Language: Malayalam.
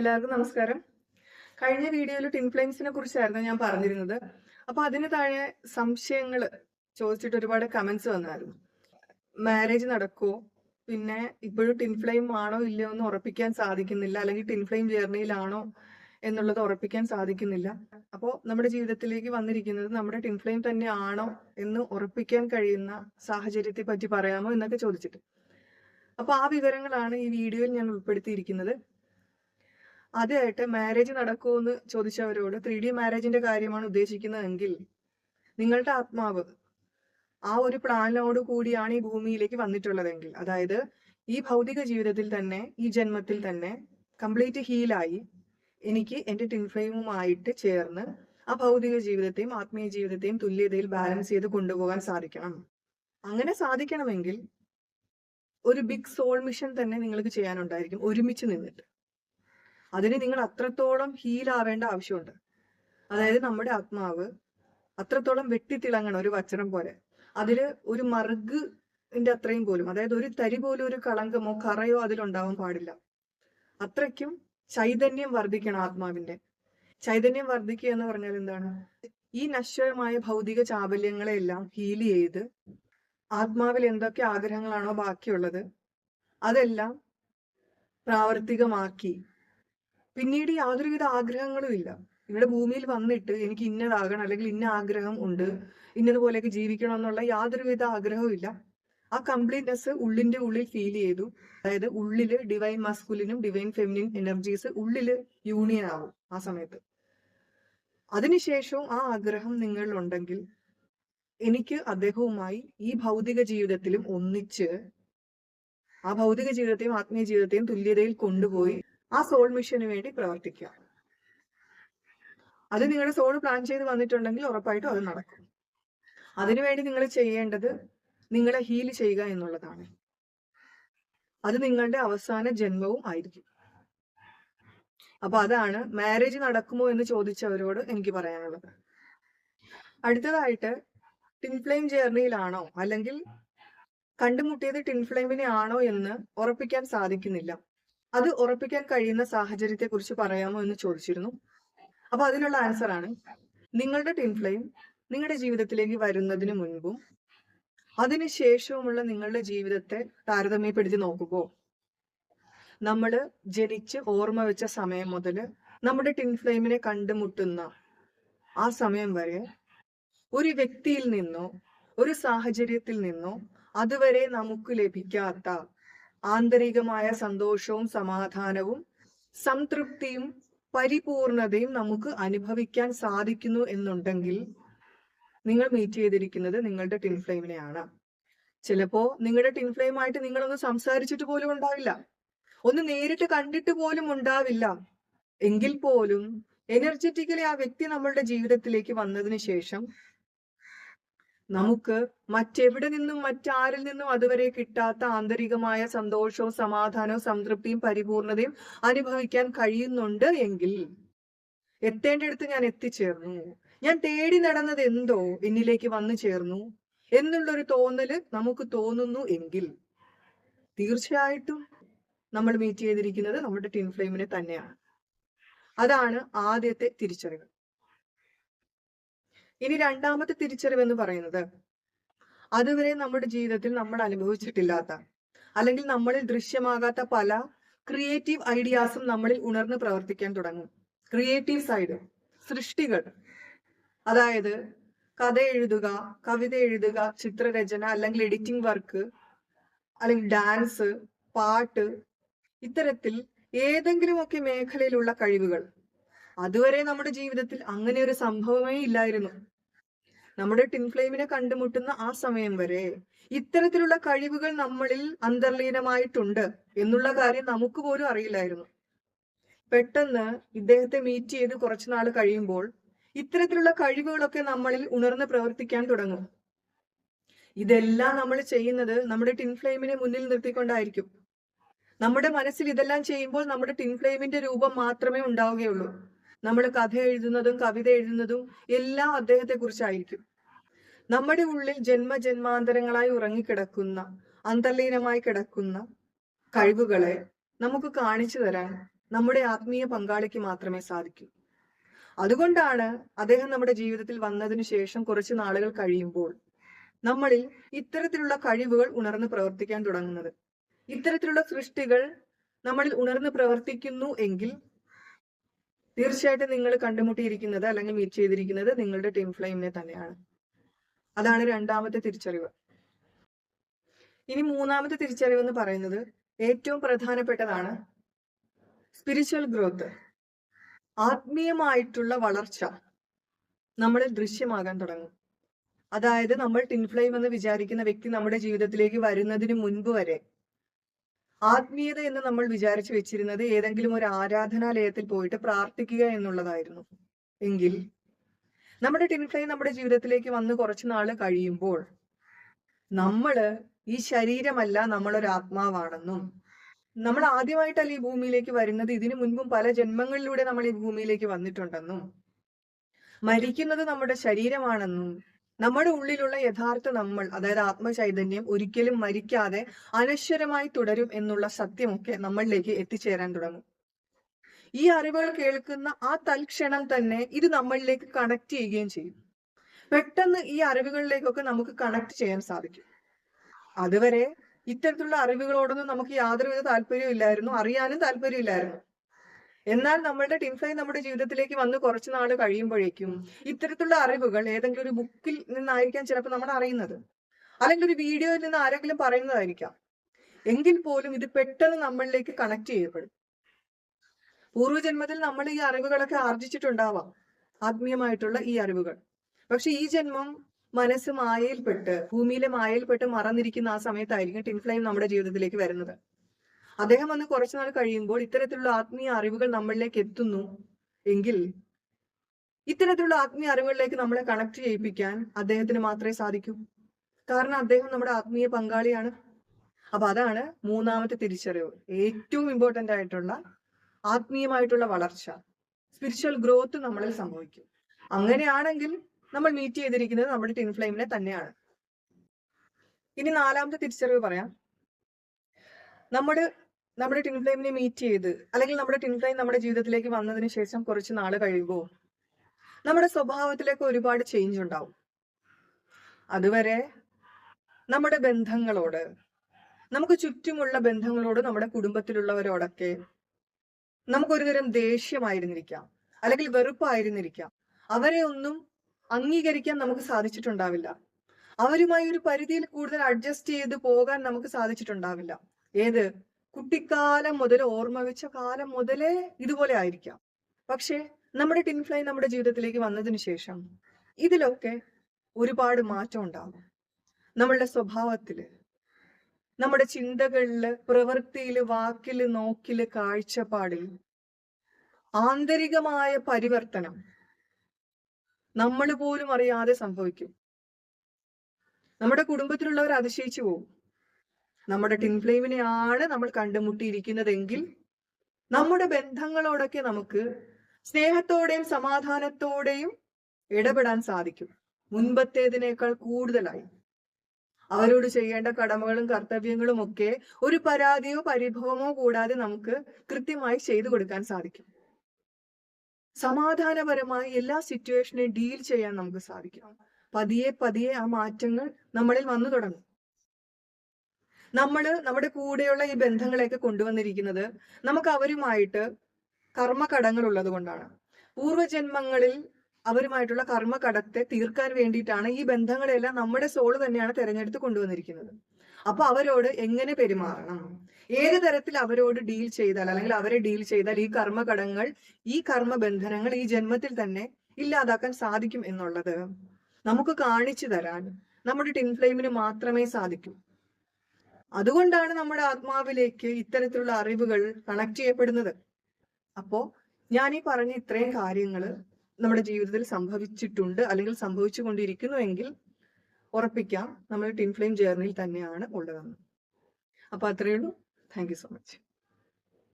എല്ലാവർക്കും നമസ്കാരം. കഴിഞ്ഞ വീഡിയോയിൽ ടിൻ ഫ്ലെയിംസിനെ കുറിച്ചായിരുന്നു ഞാൻ പറഞ്ഞിരുന്നത്. അപ്പൊ അതിന് താഴെ സംശയങ്ങൾ ചോദിച്ചിട്ട് ഒരുപാട് കമന്റ്സ് വന്നായിരുന്നു. മാരേജ് നടക്കുമോ പിന്നെ ഇപ്പോഴും ടിൻ ഫ്ലെയിം ആണോ ഇല്ലയോ എന്ന് ഉറപ്പിക്കാൻ സാധിക്കുന്നില്ല. അല്ലെങ്കിൽ ടിൻ ഫ്ലെയിം ജേർണിയിലാണോ എന്നുള്ളത് ഉറപ്പിക്കാൻ സാധിക്കുന്നില്ല. അപ്പോൾ നമ്മുടെ ജീവിതത്തിലേക്ക് വന്നിരിക്കുന്നത് നമ്മുടെ ടിൻ ഫ്ലെയിം തന്നെ ആണോ എന്ന് ഉറപ്പിക്കാൻ കഴിയുന്ന സാഹചര്യത്തെ പറ്റി പറയാമോ എന്നൊക്കെ ചോദിച്ചിട്ട്. അപ്പൊ ആ വിവരങ്ങളാണ് ഈ വീഡിയോയിൽ ഞാൻ ഉൾപ്പെടുത്തിയിരിക്കുന്നത്. ആദ്യമായിട്ട് മാരേജ് നടക്കുമോ എന്ന് ചോദിച്ചവരോട് ത്രീ ഡി മാരേജിന്റെ കാര്യമാണ് ഉദ്ദേശിക്കുന്നതെങ്കിൽ നിങ്ങളുടെ ആത്മാവ് ആ ഒരു പ്ലാനോട് കൂടിയാണ് ഈ ഭൂമിയിലേക്ക് വന്നിട്ടുള്ളതെങ്കിൽ അതായത് ഈ ഭൗതിക ജീവിതത്തിൽ തന്നെ ഈ ജന്മത്തിൽ തന്നെ കംപ്ലീറ്റ് ഹീലായി എനിക്ക് എന്റെ ടിൻഫ്ലെയിമുമായിട്ട് ചേർന്ന് ആ ഭൗതിക ജീവിതത്തെയും ആത്മീയ ജീവിതത്തെയും തുല്യതയിൽ ബാലൻസ് ചെയ്ത് കൊണ്ടുപോകാൻ സാധിക്കണം. അങ്ങനെ സാധിക്കണമെങ്കിൽ ഒരു ബിഗ് സോൾ മിഷൻ തന്നെ നിങ്ങൾക്ക് ചെയ്യാനുണ്ടായിരിക്കും ഒരുമിച്ച് നിന്നിട്ട്. അതിന് നിങ്ങൾ അത്രത്തോളം ഹീൽ ആവേണ്ട ആവശ്യമുണ്ട്. അതായത് നമ്മുടെ ആത്മാവ് അത്രത്തോളം വെട്ടിത്തിളങ്ങണം ഒരു വച്ചനം പോലെ. അതിൽ ഒരു മറുകിന്റെ അത്രയും പോലും അതായത് ഒരു തരി പോലും ഒരു കളങ്കമോ കറയോ അതിലുണ്ടാവാൻ പാടില്ല. അത്രയ്ക്കും ചൈതന്യം വർദ്ധിക്കണം ആത്മാവിന്റെ. ചൈതന്യം വർദ്ധിക്കുക എന്ന് പറഞ്ഞാൽ എന്താണ്? ഈ നശ്വരമായ ഭൗതിക ചാബല്യങ്ങളെല്ലാം ഹീൽ ചെയ്ത് ആത്മാവിൽ എന്തൊക്കെ ആഗ്രഹങ്ങളാണോ ബാക്കിയുള്ളത് അതെല്ലാം പ്രാവർത്തികമാക്കി പിന്നീട് യാതൊരുവിധ ആഗ്രഹങ്ങളും ഇല്ല. ഇവിടെ ഭൂമിയിൽ വന്നിട്ട് എനിക്ക് ഇന്നതാകണം അല്ലെങ്കിൽ ഇന്ന ആഗ്രഹം ഉണ്ട് ഇന്നതുപോലെയൊക്കെ ജീവിക്കണം എന്നുള്ള യാതൊരുവിധ ആഗ്രഹവും ഇല്ല. ആ കംപ്ലീറ്റ്നെസ് ഉള്ളിന്റെ ഉള്ളിൽ ഫീൽ ചെയ്തു. അതായത് ഉള്ളിൽ ഡിവൈൻ മസ്കുലിനും ഡിവൈൻ ഫെമിനിൻ എനർജീസ് ഉള്ളിൽ യൂണിയൻ ആവും ആ സമയത്ത്. അതിനുശേഷവും ആ ആഗ്രഹം നിങ്ങളിലുണ്ടെങ്കിൽ എനിക്ക് അദ്ദേഹവുമായി ഈ ഭൗതിക ജീവിതത്തിലും ഒന്നിച്ച് ആ ഭൗതിക ജീവിതത്തെയും ആത്മീയ ജീവിതത്തെയും തുല്യതയിൽ കൊണ്ടുപോയി ആ സോൾ മിഷന് വേണ്ടി പ്രവർത്തിക്കുക. അത് നിങ്ങളുടെ സോൾ പ്ലാൻ ചെയ്ത് വന്നിട്ടുണ്ടെങ്കിൽ ഉറപ്പായിട്ടും അത് നടക്കും. അതിനുവേണ്ടി നിങ്ങൾ ചെയ്യേണ്ടത് നിങ്ങളെ ഹീൽ ചെയ്യുക എന്നുള്ളതാണ്. അത് നിങ്ങളുടെ അവസാന ജന്മവും ആയിരിക്കും. അപ്പൊ അതാണ് മാരേജ് നടക്കുമോ എന്ന് ചോദിച്ചവരോട് എനിക്ക് പറയാനുള്ളത്. അടുത്തതായിട്ട് ടിൻഫ്ലെയിം ജേർണിയിലാണോ അല്ലെങ്കിൽ കണ്ടുമുട്ടിയത് ടിൻഫ്ലെയിമിനെ ആണോ എന്ന് ഉറപ്പിക്കാൻ സാധിക്കുന്നില്ല. അത് ഉറപ്പിക്കാൻ കഴിയുന്ന സാഹചര്യത്തെ കുറിച്ച് പറയാമോ എന്ന് ചോദിച്ചിരുന്നു. അപ്പൊ അതിനുള്ള ആൻസർ ആണ് നിങ്ങളുടെ ടിൻഫ്ലെയിം നിങ്ങളുടെ ജീവിതത്തിലേക്ക് വരുന്നതിന് മുൻപും അതിനുശേഷവുമുള്ള നിങ്ങളുടെ ജീവിതത്തെ താരതമ്യപ്പെടുത്തി നോക്കുമ്പോൾ നമ്മൾ ജനിച്ച് ഓർമ്മ വെച്ച സമയം മുതൽ നമ്മുടെ ടിൻഫ്ലെയിമിനെ കണ്ടുമുട്ടുന്ന ആ സമയം വരെ ഒരു വ്യക്തിയിൽ നിന്നോ ഒരു സാഹചര്യത്തിൽ നിന്നോ അതുവരെ നമുക്ക് ലഭിക്കാത്ത ആന്തരികമായ സന്തോഷവും സമാധാനവും സംതൃപ്തിയും പരിപൂർണതയും നമുക്ക് അനുഭവിക്കാൻ സാധിക്കുന്നു എന്നുണ്ടെങ്കിൽ നിങ്ങൾ മീറ്റ് ചെയ്തിരിക്കുന്നത് നിങ്ങളുടെ ടിൻ ഫ്ലെയിമിനെയാണ് ചിലപ്പോ നിങ്ങളുടെ ടിൻ ഫ്ലെയിമായിട്ട് നിങ്ങളൊന്ന് സംസാരിച്ചിട്ട് പോലും ഉണ്ടാവില്ല. ഒന്ന് നേരിട്ട് കണ്ടിട്ട് പോലും ഉണ്ടാവില്ല. എങ്കിൽ പോലും എനർജറ്റിക്കലി ആ വ്യക്തി നമ്മളുടെ ജീവിതത്തിലേക്ക് വന്നതിന് ശേഷം നമുക്ക് മറ്റെവിടെ നിന്നും മറ്റാരിൽ നിന്നും അതുവരെ കിട്ടാത്ത ആന്തരികമായ സന്തോഷവും സമാധാനവും സംതൃപ്തിയും പരിപൂർണതയും അനുഭവിക്കാൻ കഴിയുന്നുണ്ട് എങ്കിൽ എത്തേണ്ടടുത്ത് ഞാൻ എത്തിച്ചേർന്നു. ഞാൻ തേടി നടന്നത് എന്തോ എന്നിലേക്ക് വന്നു ചേർന്നു. എന്നുള്ളൊരു തോന്നൽ നമുക്ക് തോന്നുന്നു എങ്കിൽ തീർച്ചയായിട്ടും നമ്മൾ മീറ്റ് ചെയ്തിരിക്കുന്നത് നമ്മുടെ ടിൻ ഫ്ലെയിമിനെ തന്നെയാണ്. അതാണ് ആദ്യത്തെ തിരിച്ചറിവ്. ഇനി രണ്ടാമത്തെ തിരിച്ചറിവ് എന്ന് പറയുന്നത് അതുവരെ നമ്മുടെ ജീവിതത്തിൽ നമ്മൾ അനുഭവിച്ചിട്ടില്ലാത്ത അല്ലെങ്കിൽ നമ്മളിൽ ദൃശ്യമാകാത്ത പല ക്രിയേറ്റീവ് ഐഡിയാസും നമ്മളിൽ ഉണർന്ന് പ്രവർത്തിക്കാൻ തുടങ്ങും. ക്രിയേറ്റീവ് സൈഡ് സൃഷ്ടികൾ. അതായത് കഥ എഴുതുക കവിത എഴുതുക ചിത്രരചന അല്ലെങ്കിൽ എഡിറ്റിംഗ് വർക്ക് അല്ലെങ്കിൽ ഡാൻസ് പാട്ട് ഇത്തരത്തിൽ ഏതെങ്കിലുമൊക്കെ മേഖലയിലുള്ള കഴിവുകൾ. അതുവരെ നമ്മുടെ ജീവിതത്തിൽ അങ്ങനെ ഒരു സംഭവമേ ഇല്ലായിരുന്നു. നമ്മുടെ ടിൻഫ്ലെയിമിനെ കണ്ടുമുട്ടുന്ന ആ സമയം വരെ ഇത്തരത്തിലുള്ള കഴിവുകൾ നമ്മളിൽ അന്തർലീനമായിട്ടുണ്ട് എന്നുള്ള കാര്യം നമുക്ക് പോലും അറിയില്ലായിരുന്നു. പെട്ടെന്ന് ഇദ്ദേഹത്തെ മീറ്റ് ചെയ്ത് കുറച്ചു നാൾ കഴിയുമ്പോൾ ഇത്തരത്തിലുള്ള കഴിവുകളൊക്കെ നമ്മളിൽ ഉണർന്ന് പ്രവർത്തിക്കാൻ തുടങ്ങും. ഇതെല്ലാം നമ്മൾ ചെയ്യുന്നത് നമ്മുടെ ടിൻഫ്ലെയിമിനെ മുന്നിൽ നിർത്തിക്കൊണ്ടായിരിക്കും. നമ്മുടെ മനസ്സിൽ ഇതെല്ലാം ചെയ്യുമ്പോൾ നമ്മുടെ ടിൻഫ്ലെയിമിന്റെ രൂപം മാത്രമേ ഉണ്ടാവുകയുള്ളൂ. നമ്മൾ കഥ എഴുതുന്നതും കവിത എഴുതുന്നതും എല്ലാം അദ്ദേഹത്തെ കുറിച്ചായിരിക്കും നമ്മുടെ ഉള്ളിൽ ജന്മജന്മാന്തരങ്ങളായി ഉറങ്ങിക്കിടക്കുന്ന അന്തർലീനമായി കിടക്കുന്ന കഴിവുകളെ നമുക്ക് കാണിച്ചു തരാൻ നമ്മുടെ ആത്മീയ പങ്കാളിക്ക് മാത്രമേ സാധിക്കൂ. അതുകൊണ്ടാണ് അദ്ദേഹം നമ്മുടെ ജീവിതത്തിൽ വന്നതിന് ശേഷം കുറച്ച് നാളുകൾ കഴിയുമ്പോൾ നമ്മളിൽ ഇത്തരത്തിലുള്ള കഴിവുകൾ ഉണർന്ന് പ്രവർത്തിക്കാൻ തുടങ്ങുന്നത്. ഇത്തരത്തിലുള്ള സൃഷ്ടികൾ നമ്മളിൽ ഉണർന്ന് പ്രവർത്തിക്കുന്നു എങ്കിൽ തീർച്ചയായിട്ടും നിങ്ങൾ കണ്ടുമുട്ടിയിരിക്കുന്നത് അല്ലെങ്കിൽ മീറ്റ് ചെയ്തിരിക്കുന്നത് നിങ്ങളുടെ ടീം ഫ്ലെയിമിനെ തന്നെയാണ്. അതാണ് രണ്ടാമത്തെ തിരിച്ചറിവ്. ഇനി മൂന്നാമത്തെ തിരിച്ചറിവ് എന്ന് പറയുന്നത് ഏറ്റവും പ്രധാനപ്പെട്ടതാണ് സ്പിരിച്വൽ ഗ്രോത്ത് ആത്മീയമായിട്ടുള്ള വളർച്ച നമ്മളിൽ ദൃശ്യമാകാൻ തുടങ്ങും. അതായത് നമ്മൾ ടിൻഫ്ലെയിം എന്ന് വിചാരിക്കുന്ന വ്യക്തി നമ്മുടെ ജീവിതത്തിലേക്ക് വരുന്നതിന് മുൻപ് വരെ ആത്മീയത എന്ന് നമ്മൾ വിചാരിച്ചു വെച്ചിരുന്നത് ഏതെങ്കിലും ഒരു ആരാധനാലയത്തിൽ പോയിട്ട് പ്രാർത്ഥിക്കുക എന്നുള്ളതായിരുന്നു. എങ്കിൽ നമ്മുടെ ടിൻഫ്ലൈ നമ്മുടെ ജീവിതത്തിലേക്ക് വന്ന് കുറച്ച് നാൾ കഴിയുമ്പോൾ നമ്മൾ ഈ ശരീരമല്ല നമ്മളൊരു ആത്മാവാണെന്നും നമ്മൾ ആദ്യമായിട്ടല്ല ഈ ഭൂമിയിലേക്ക് വരുന്നത് ഇതിനു മുൻപും പല ജന്മങ്ങളിലൂടെ നമ്മൾ ഈ ഭൂമിയിലേക്ക് വന്നിട്ടുണ്ടെന്നും മരിക്കുന്നത് നമ്മുടെ ശരീരമാണെന്നും നമ്മുടെ ഉള്ളിലുള്ള യഥാർത്ഥ നമ്മൾ അതായത് ആത്മചൈതന്യം ഒരിക്കലും മരിക്കാതെ അനശ്വരമായി തുടരും എന്നുള്ള സത്യമൊക്കെ നമ്മളിലേക്ക് എത്തിച്ചേരാൻ തുടങ്ങും. ഈ അറിവുകൾ കേൾക്കുന്ന ആ തൽക്ഷണം തന്നെ ഇത് നമ്മളിലേക്ക് കണക്ട് ചെയ്യുകയും ചെയ്യും. പെട്ടെന്ന് ഈ അറിവുകളിലേക്കൊക്കെ നമുക്ക് കണക്ട് ചെയ്യാൻ സാധിക്കും. അതുവരെ ഇത്തരത്തിലുള്ള അറിവുകളോടൊന്നും നമുക്ക് യാതൊരുവിധ താല്പര്യവും ഇല്ലായിരുന്നു അറിയാനും താല്പര്യമില്ലായിരുന്നു എന്നാൽ നമ്മളുടെ ടിൻഫൈ നമ്മുടെ ജീവിതത്തിലേക്ക് വന്ന് കുറച്ച് നാൾ കഴിയുമ്പോഴേക്കും ഇത്തരത്തിലുള്ള അറിവുകൾ ഏതെങ്കിലും ഒരു ബുക്കിൽ നിന്നായിരിക്കാം ചിലപ്പോൾ നമ്മൾ അറിയുന്നത്. അല്ലെങ്കിൽ ഒരു വീഡിയോയിൽ നിന്ന് ആരെങ്കിലും പറയുന്നതായിരിക്കാം. എങ്കിൽ പോലും ഇത് പെട്ടെന്ന് നമ്മളിലേക്ക് കണക്ട് ചെയ്യപ്പെടും. പൂർവജന്മത്തിൽ നമ്മൾ ഈ അറിവുകളൊക്കെ ആർജിച്ചിട്ടുണ്ടാവാം. ആത്മീയമായിട്ടുള്ള ഈ അറിവുകൾ. പക്ഷെ ഈ ജന്മം മനസ്സ് മായയിൽപ്പെട്ട് ഭൂമിയിലെ മായയിൽപ്പെട്ട് മറന്നിരിക്കുന്ന ആ സമയത്തായിരിക്കും ടിൻഫ്ലൈം നമ്മുടെ ജീവിതത്തിലേക്ക് വരുന്നത്. അദ്ദേഹം വന്ന് കുറച്ചു നാൾ കഴിയുമ്പോൾ ഇത്തരത്തിലുള്ള ആത്മീയ അറിവുകൾ നമ്മളിലേക്ക് എത്തുന്നു. എങ്കിൽ ഇത്തരത്തിലുള്ള ആത്മീയ അറിവുകളിലേക്ക് നമ്മളെ കണക്ട് ചെയ്യിപ്പിക്കാൻ അദ്ദേഹത്തിന് മാത്രമേ സാധിക്കൂ. കാരണം അദ്ദേഹം നമ്മുടെ ആത്മീയ പങ്കാളിയാണ്. അപ്പൊ അതാണ് മൂന്നാമത്തെ തിരിച്ചറിവ്. ഏറ്റവും ഇമ്പോർട്ടന്റ് ആയിട്ടുള്ള ആത്മീയമായിട്ടുള്ള വളർച്ച സ്പിരിച്വൽ ഗ്രോത്ത് നമ്മളിൽ സംഭവിക്കും. അങ്ങനെയാണെങ്കിൽ നമ്മൾ മീറ്റ് ചെയ്തിരിക്കുന്നത് നമ്മുടെ ടിൻഫ്ലെയിമിനെ തന്നെയാണ്. ഇനി നാലാമത്തെ തിരിച്ചറിവ് പറയാം. നമ്മുടെ നമ്മുടെ ടിൻ ഫ്ലെയിമിനെ മീറ്റ് ചെയ്ത് അല്ലെങ്കിൽ നമ്മുടെ ടിൻ ഫ്ലെയിം നമ്മുടെ ജീവിതത്തിലേക്ക് വന്നതിന് ശേഷം കുറച്ച് നാൾ കഴിയുമ്പോൾ നമ്മുടെ സ്വഭാവത്തിലേക്ക് ഒരുപാട് ചേഞ്ച് ഉണ്ടാവും. അതുവരെ നമ്മുടെ ബന്ധങ്ങളോട് നമുക്ക് ചുറ്റുമുള്ള ബന്ധങ്ങളോട് നമ്മുടെ കുടുംബത്തിലുള്ളവരോടൊക്കെ നമുക്കൊരു തരം ദേഷ്യമായിരുന്നിരിക്കാം അല്ലെങ്കിൽ വെറുപ്പായിരുന്നിരിക്കാം. അവരെ ഒന്നും അംഗീകരിക്കാൻ നമുക്ക് സാധിച്ചിട്ടുണ്ടാവില്ല. അവരുമായി ഒരു പരിധിയിൽ കൂടുതൽ അഡ്ജസ്റ്റ് ചെയ്ത് പോകാൻ നമുക്ക് സാധിച്ചിട്ടുണ്ടാവില്ല. ഏത്? കുട്ടിക്കാലം മുതൽ ഓർമ്മ വെച്ച കാലം മുതലേ ഇതുപോലെ ആയിരിക്കാം. പക്ഷേ നമ്മുടെ ടിൻഫ്ലൈ നമ്മുടെ ജീവിതത്തിലേക്ക് വന്നതിന് ശേഷം ഇതിലൊക്കെ ഒരുപാട് മാറ്റം ഉണ്ടാകും. നമ്മളുടെ സ്വഭാവത്തിൽ നമ്മുടെ ചിന്തകളിൽ പ്രവൃത്തിയിൽ വാക്കിൽ നോക്കിൽ കാഴ്ചപ്പാടിൽ ആന്തരികമായ പരിവർത്തനം നമ്മൾ പോലും അറിയാതെ സംഭവിക്കും. നമ്മുടെ കുടുംബത്തിലുള്ളവർ അതിശയിച്ചു പോകും നമ്മുടെ ടിൻഫ്ലെയിമിനെയാണ് നമ്മൾ കണ്ടുമുട്ടിയിരിക്കുന്നതെങ്കിൽ നമ്മുടെ ബന്ധങ്ങളോടൊക്കെ നമുക്ക് സ്നേഹത്തോടെയും സമാധാനത്തോടെയും ഇടപെടാൻ സാധിക്കും. മുൻപത്തേതിനേക്കാൾ കൂടുതലായി. അവരോട് ചെയ്യേണ്ട കടമകളും കർത്തവ്യങ്ങളും ഒക്കെ ഒരു പരാതിയോ പരിഭവമോ കൂടാതെ നമുക്ക് കൃത്യമായി ചെയ്തു കൊടുക്കാൻ സാധിക്കും. സമാധാനപരമായി എല്ലാ സിറ്റുവേഷനെയും ഡീൽ ചെയ്യാൻ നമുക്ക് സാധിക്കും. പതിയെ പതിയെ ആ മാറ്റങ്ങൾ നമ്മളിൽ വന്നു തുടങ്ങും. നമ്മൾ നമ്മുടെ കൂടെയുള്ള ഈ ബന്ധങ്ങളെയൊക്കെ കൊണ്ടുവന്നിരിക്കുന്നത് നമുക്ക് അവരുമായിട്ട് കർമ്മകടങ്ങൾ ഉള്ളത് കൊണ്ടാണ്. പൂർവജന്മങ്ങളിൽ അവരുമായിട്ടുള്ള കർമ്മകടത്തെ തീർക്കാൻ വേണ്ടിയിട്ടാണ് ഈ ബന്ധങ്ങളെല്ലാം നമ്മുടെ സോൾ തന്നെയാണ് തെരഞ്ഞെടുത്ത് കൊണ്ടുവന്നിരിക്കുന്നത്. അപ്പൊ അവരോട് എങ്ങനെ പെരുമാറണം? ഏത് തരത്തിൽ അവരോട് ഡീൽ ചെയ്താൽ അല്ലെങ്കിൽ അവരെ ഡീൽ ചെയ്താൽ ഈ കർമ്മകടങ്ങൾ ഈ കർമ്മബന്ധനങ്ങൾ ഈ ജന്മത്തിൽ തന്നെ ഇല്ലാതാക്കാൻ സാധിക്കും എന്നുള്ളത് നമുക്ക് കാണിച്ചു തരാൻ നമ്മുടെ ടിൻഫ്ലെയിമിന് മാത്രമേ സാധിക്കൂ. അതുകൊണ്ടാണ് നമ്മുടെ ആത്മാവിലേക്ക് ഇത്തരത്തിലുള്ള അറിവുകൾ കണക്ട് ചെയ്യപ്പെടുന്നത്. അപ്പോ ഞാൻ ഈ പറഞ്ഞ ഇത്രയും കാര്യങ്ങൾ നമ്മുടെ ജീവിതത്തിൽ സംഭവിച്ചിട്ടുണ്ട് അല്ലെങ്കിൽ സംഭവിച്ചു കൊണ്ടിരിക്കുന്നു എങ്കിൽ ഉറപ്പിക്കാം. നമ്മൾ ടിൻഫ്ലെയിം ജേർണിയിൽ തന്നെയാണ് ഉള്ളതെന്ന്. അപ്പൊ അത്രയേ ഉള്ളൂ. Thank so much